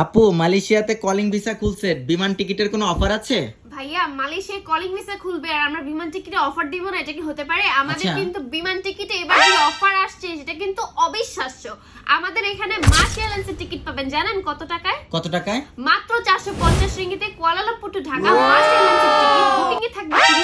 আপু মালয়েশিয়াতে calling visa খুলছে। বিমান টিকিটের কোনো অফার আছে? ভাইয়া মালয়েশিয়ায় কলিং ভিসা খুলবে আর আমরা বিমান টিকিটে অফার দিব না এটা কি হতে পারে? আমাদের আচ্ছা। কিন্তু বিমান টিকিটে এবার যে অফার আসছে সেটা কিন্তু অবিশ্বাস্য। আমাদের এখানে মাস এয়ারলাইন্সের টিকিট পাবেন জানেন কত টাকায়? কত টাকায়? মাত্র চারশো পঞ্চাশ রিঙ্গিতে কুয়ালালামপুর টু ঢাকা মাস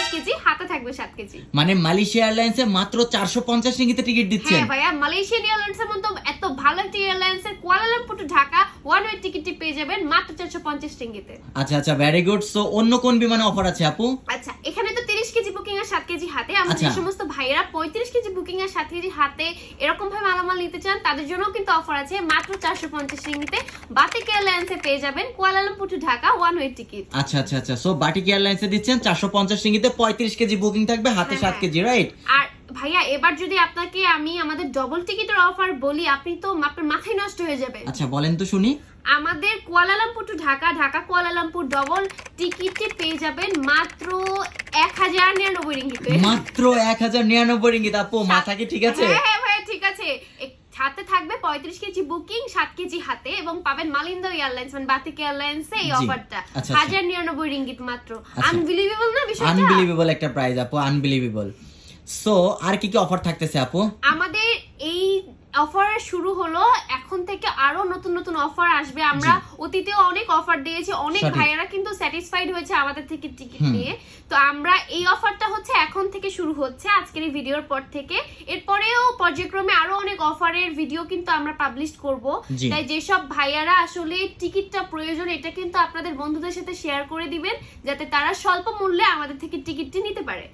7 কেজি হাতে থাকবে 7 কেজি। মানে মালয়েশিয়া এয়ারলাইন্সে মাত্র 450 রিঙ্গিতে টিকিট দিচ্ছেন। হ্যাঁ ভাইয়া মালয়েশিয়ান এয়ারলাইন্সের মতো এত ভালো একটি এয়ারলাইন্সের Kuala Lumpur to Dhaka one way টিকিটটি পেয়ে যাবেন মাত্র চারশো 450 রিঙ্গিতে। আচ্ছা আচ্ছা ভেরি গুড সো অন্য কোন বিমানে অফার আছে আপু? আচ্ছা এখানে তো তিরিশ কেজি বুকিং আর সাত কেজি হাতে। আমাদের আচ্ছা। যে সমস্ত ভাইয়েরা পঁয়ত্রিশ কেজি বুকিং আর সাত কেজি হাতে এরকম ভাবে মালামাল নিতে চান তাদের জন্য কিন্তু অফার আছে। মাত্র চারশো পঞ্চাশ রিঙ্গিতে বাতিক এয়ারলাইন্সে পেয়ে যাবেন Kuala Lumpur to Dhaka one way ticket আচ্ছা আচ্ছা। আচ্ছা সো বাটিক এয়ারলাইন্সে দিচ্ছেন চারশো পঞ্চাশ রিঙ্গিতে পঁয়ত্রিশ কেজি বুকিং থাকবে হাতে হ্যাঁ, সাত হ্যাঁ। কেজি রাইট আর ভাইয়া এবার যদি আপনাকে আমি আমাদের ডবল টিকিটের অফার বলি আপনি তো আপনার মাথায় নষ্ট হয়ে যাবে আচ্ছা বলেন তো শুনি। আমাদের Kuala Lumpur to Dhaka Dhaka Kuala Lumpur double টিকিটে পেয়ে যাবেন মাত্র এক হাজার নিরানব্বই রিঙ্গিতে। মাত্র এক হাজার নিরানব্বই রিঙ্গিত আপু মাথা কি ঠিক আছে? হ্যাঁ হ্যাঁ ভাইয়া ঠিক আছে। হাতে থাকবে পঁয়ত্রিশ কেজি বুকিং সাত কেজি হাতে এবং পাবেন মালিন্দা এয়ারলাইন্স মানে বাতিক এয়ারলাইন্স এই অফারটা আচ্ছা, আচ্ছা। হাজার নিরানব্বই রিঙ্গিত মাত্র। আচ্ছা। আনবিলিভেবল না বিষয়টা? আনবিলিভেবল একটা প্রাইস আপু আনবিলিভেবল সো আর কি কি অফার থাকতেছে আপু? আমাদের এই অফার শুরু হলো এখন আরও নতুন নতুন অফার আসবে। আমরা অতীতেও অনেক অফার দিয়েছি অনেক। ভাইয়েরা কিন্তু স্যাটিসফাইড হয়েছে আমাদের থেকে টিকিট নিয়ে। তো আমরা এই অফারটা হচ্ছে এখন থেকে শুরু হচ্ছে আজকের এই ভিডিওর পর থেকে। এরপরেও পর্যায়ক্রমে আরও অনেক অফারের ভিডিও কিন্তু আমরা পাবলিশ করব। তাই যেসব ভাইয়ারা আসলে টিকিটটা প্রয়োজন এটা কিন্তু আপনাদের বন্ধুদের সাথে শেয়ার করে দিবেন যাতে তারা স্বল্প মূল্যে আমাদের থেকে টিকিটটি নিতে পারে।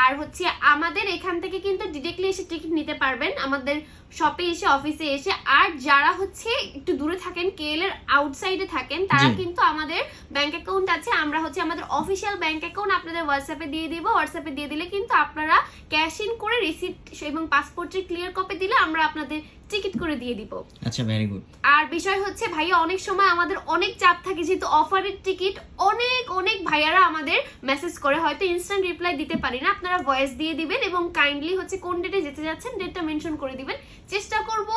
আর হচ্ছে আমাদের এখান থেকে কিন্তু ডিরেক্টলি এসে টিকিট নিতে পারবেন। আমাদের শপে এসে অফিসে এসে। আর যারা হচ্ছে একটু দূরে থাকেন কেএল এর আউটসাইডে থাকেন তারা কিন্তু আমাদের ব্যাংক অ্যাকাউন্ট আছে আমরা হচ্ছে আমাদের অফিসিয়াল ব্যাংক অ্যাকাউন্ট আপনাদের হোয়াটসঅ্যাপে দিয়ে দিব হোয়াটসঅ্যাপে দিয়ে দিলে কিন্তু আপনারা ক্যাশ ইন করে রিসিপ্ট এবং পাসপোর্টের ক্লিয়ার কপি দিলে আমরা আপনাদের টিকিট করে দিয়ে দিব। আচ্ছা ভেরি গুড আর বিষয় হচ্ছে ভাইয়া অনেক সময় আমাদের অনেক চাপ থাকে যেহেতু অফারের টিকিট অনেক অনেক ভাইয়ারা আমাদের মেসেজ করে হয়তো ইনস্ট্যান্ট রিপ্লাই দিতে পারি না। আপনারা ভয়েস দিয়ে দিবেন এবং কাইন্ডলি হচ্ছে কোন ডেটে যেতে যাচ্ছেন ডেটটা মেনশন করে দিবেন। চেষ্টা করব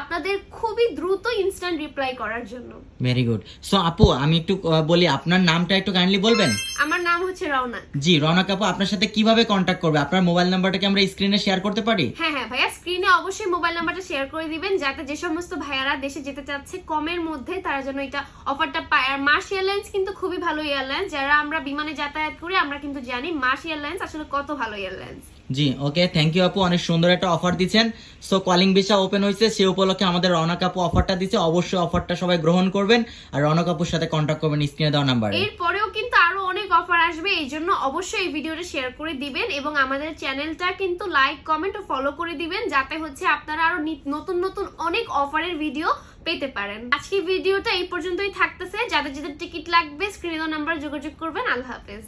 আপনাদের খুবই দ্রুত ইনস্ট্যান্ট রিপ্লাই করার জন্য। ভেরি গুড সো আপু আমি একটু বলি আপনার নামটা একটু কাইন্ডলি বলবেন? আমার নাম হচ্ছে রওনা। জি রওনাক আপু আপনার সাথে কীভাবে কন্ট্যাক্ট করবে? আপনার মোবাইল নাম্বারটাকে আমরা স্ক্রিনে শেয়ার করতে পারি? হ্যাঁ হ্যাঁ ভাইয়া স্ক্রিনে অবশ্যই মোবাইল নাম্বারটা শেয়ার করে দিবেন যাতে যে সমস্ত ভাইয়ারা দেশে যেতে চাচ্ছে কমের মধ্যে তারা যেন এটা অফারটা পায়। আর মার্শ এয়ারলাইন্স কিন্তু খুবই ভালো এয়ারলাইন্স যারা আমরা বিমানে যাতায়াত করি আমরা কিন্তু জানি মার্শ এয়ারলাইন্স আসলে কত ভালো এয়ারলাইন্স। জি ওকে থ্যাংক ইউ আপু অনেক সুন্দর একটা অফার দিচ্ছেন। সো কলিং ভিসা ওপেন হয়েছে সে উপলক্ষে আমাদের রওনাক আপু অফারটা দিচ্ছে অবশ্যই অফারটা সবাই গ্রহণ করবেন। আর রওনাক আপুর সাথে কন্ট্যাক্ট করবেন স্ক্রিনে দেওয়া নাম্বারে এরপরেও কিন্তু আরও অনেক অফার আসবে এই জন্য অবশ্যই এই ভিডিওটা শেয়ার করে দিবেন এবং আমাদের চ্যানেলটা কিন্তু লাইক কমেন্ট ও ফলো করে দিবেন যাতে হচ্ছে আপনারা আরও নতুন নতুন অনেক অফারের ভিডিও পেতে পারেন। আজকে ভিডিওটা এই পর্যন্তই থাকতেছে। যাদের যাদের টিকিট লাগবে স্ক্রিনে নাম্বার যোগাযোগ করবেন। আল্লাহ হাফেজ।